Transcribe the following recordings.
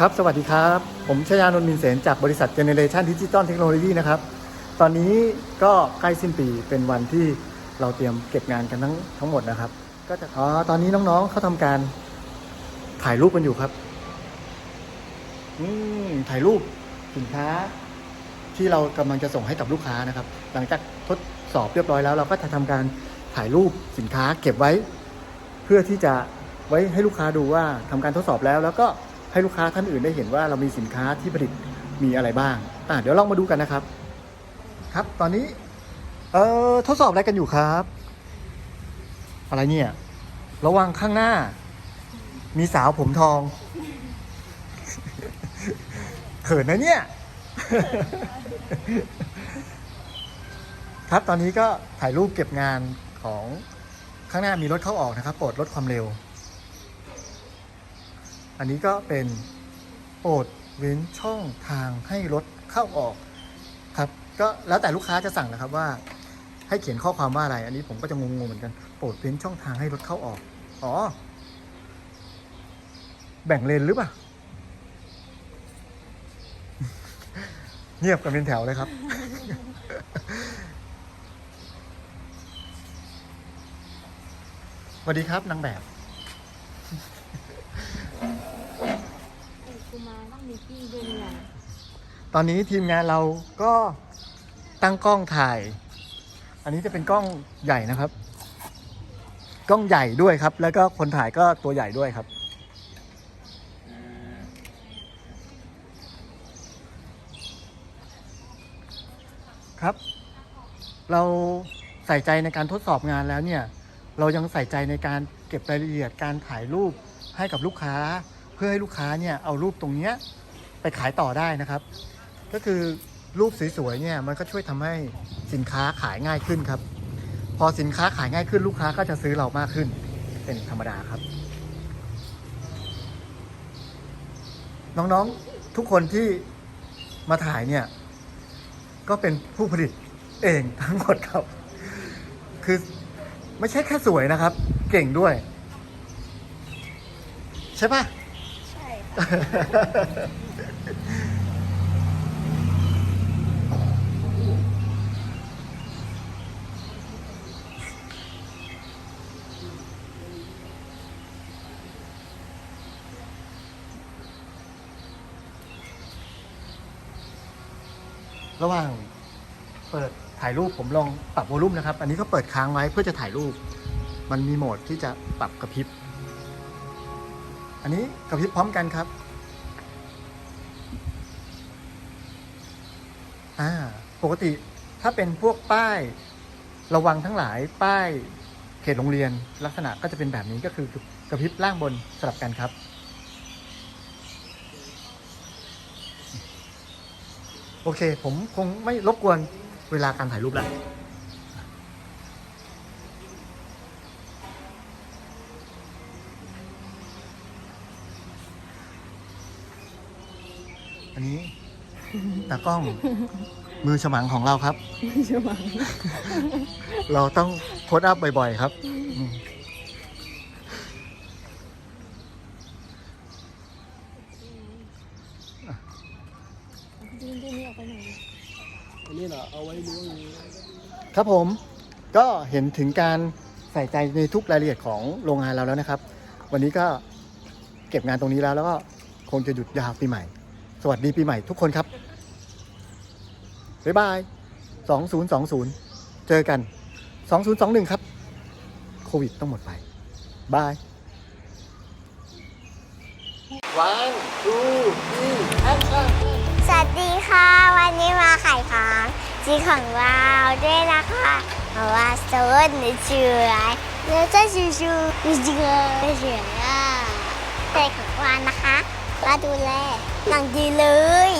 ครับ สวัสดีครับ ผมชยานนท์มินเสนจากบริษัท Generation Digital Technology นะครับ ตอนนี้ก็ใกล้สิ้นปีเป็นวันที่เราเตรียมเก็บงานกันทั้งทั้งหมดนะครับ ก็จะอ๋อตอนนี้น้องๆเขาทำการถ่ายรูปกันอยู่ครับ อืมถ่ายรูปสินค้า ที่เรากำลังจะส่งให้กับลูกค้านะครับ หลังจากทดสอบเรียบร้อยแล้ว เราก็จะทำการถ่ายรูปสินค้าเก็บไว้ เพื่อที่จะไว้ให้ลูกค้าดูว่าทำการทดสอบแล้วแล้วก็ ให้ลูกค้าท่านอื่นได้เห็นว่าเรามีสินค้าที่ผลิตมีอะไรบ้างอะเดี๋ยวลองมาดูกันนะครับ ครับตอนนี้ เอ่อทดสอบอะไรกันอยู่ครับ อะไรเนี่ย ระวังข้างหน้า มีสาวผมทอง เขินนะเนี่ย ครับตอนนี้ก็ถ่ายรูปเก็บงานของข้างหน้ามีรถเข้าออกนะครับโปรดลดความเร็ว อันนี้ก็เป็นโปรดเว้นช่องทางให้รถเข้าออกครับ ก็แล้วแต่ลูกค้าจะสั่งนะครับว่า ให้เขียนข้อความว่าอะไร อันนี้ผมก็จะงงๆเหมือนกันโปรดเว้นช่องทางให้รถเข้าออก อ๋อ แบ่งเลนหรือเปล่า เงียบกันเป็นแถวเลยครับ สวัสดีครับนางแบบ เอก กุมารต้องมีกี้ด้วยเนี่ยตอนนี้ทีมงานเราก็ตั้งกล้องถ่าย อันนี้จะเป็นกล้องใหญ่นะครับ กล้องใหญ่ด้วยครับ แล้วก็คนถ่ายก็ตัวใหญ่ด้วยครับ ครับ เราใส่ใจในการทดสอบงานแล้วเนี่ย เรายังใส่ใจในการเก็บรายละเอียดการถ่ายรูปให้กับลูกค้า เพื่อให้ลูกค้าเนี่ยเอารูปตรงเนี้ย ไปขายต่อได้นะครับ ก็คือรูปสวยๆเนี่ยมันก็ช่วยทำให้สินค้าขายง่ายขึ้นครับ พอสินค้าขายง่ายขึ้นลูกค้าก็จะซื้อเรามากขึ้น เป็นธรรมดาครับ น้องๆทุกคนที่มาถ่ายเนี่ยก็เป็นผู้ผลิตเองทั้งหมดครับ คือไม่ใช่แค่สวยนะครับ เก่งด้วย ใช่ปะ่ะ ระหว่างเปิดถ่ายรูปผมลองปรับวอลลุ่มนะครับ อันนี้ก็เปิดค้างไว้เพื่อจะถ่ายรูป มันมีโหมดที่จะปรับกระพริบ อันนี้กระพริบพร้อมกันครับ อ่า ปกติถ้าเป็นพวกป้ายระวังทั้งหลายป้ายเขตโรงเรียนลักษณะก็จะเป็นแบบนี้ก็คือกระพริบล่างบนสลับกันครับ โอเค ผมคงไม่รบกวนเวลาการถ่ายรูปแล้ว อันนี้ตากล้อง มือฉมังของเราครับ ใช่ไหมเราต้องโพสต์อัพบ่อยๆครับอืมดึงดึงนี่ออกไปหน่อยอันนี้เหรอเอาไว้ล้วงอย่างนี้ครับผมก็เห็นถึงการใส่ใจในทุกรายละเอียดของโรงงานเราแล้วนะครับ วันนี้ก็เก็บงานตรงนี้แล้วแล้วก็คงจะหยุดยาวปีใหม่ สวัสดีปีใหม่ทุกคนครับ บ๊ายบาย 2020 เจอกัน 2021 ครับ โควิดต้องหมดไป บาย one two three action สวัสดีค่ะ วันนี้มาขายของจีของเราด้วยนะคะเพราะว่าโซนสวยแล้วก็ชูชูมีจริงเลยสวยอะใส่ของวานนะคะมาดูแล หนังดีเลย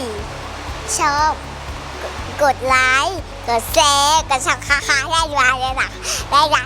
ชอบ กดไลค์ กดแชร์ กดสับคาคาได้ด้วยเลยนะได้ละ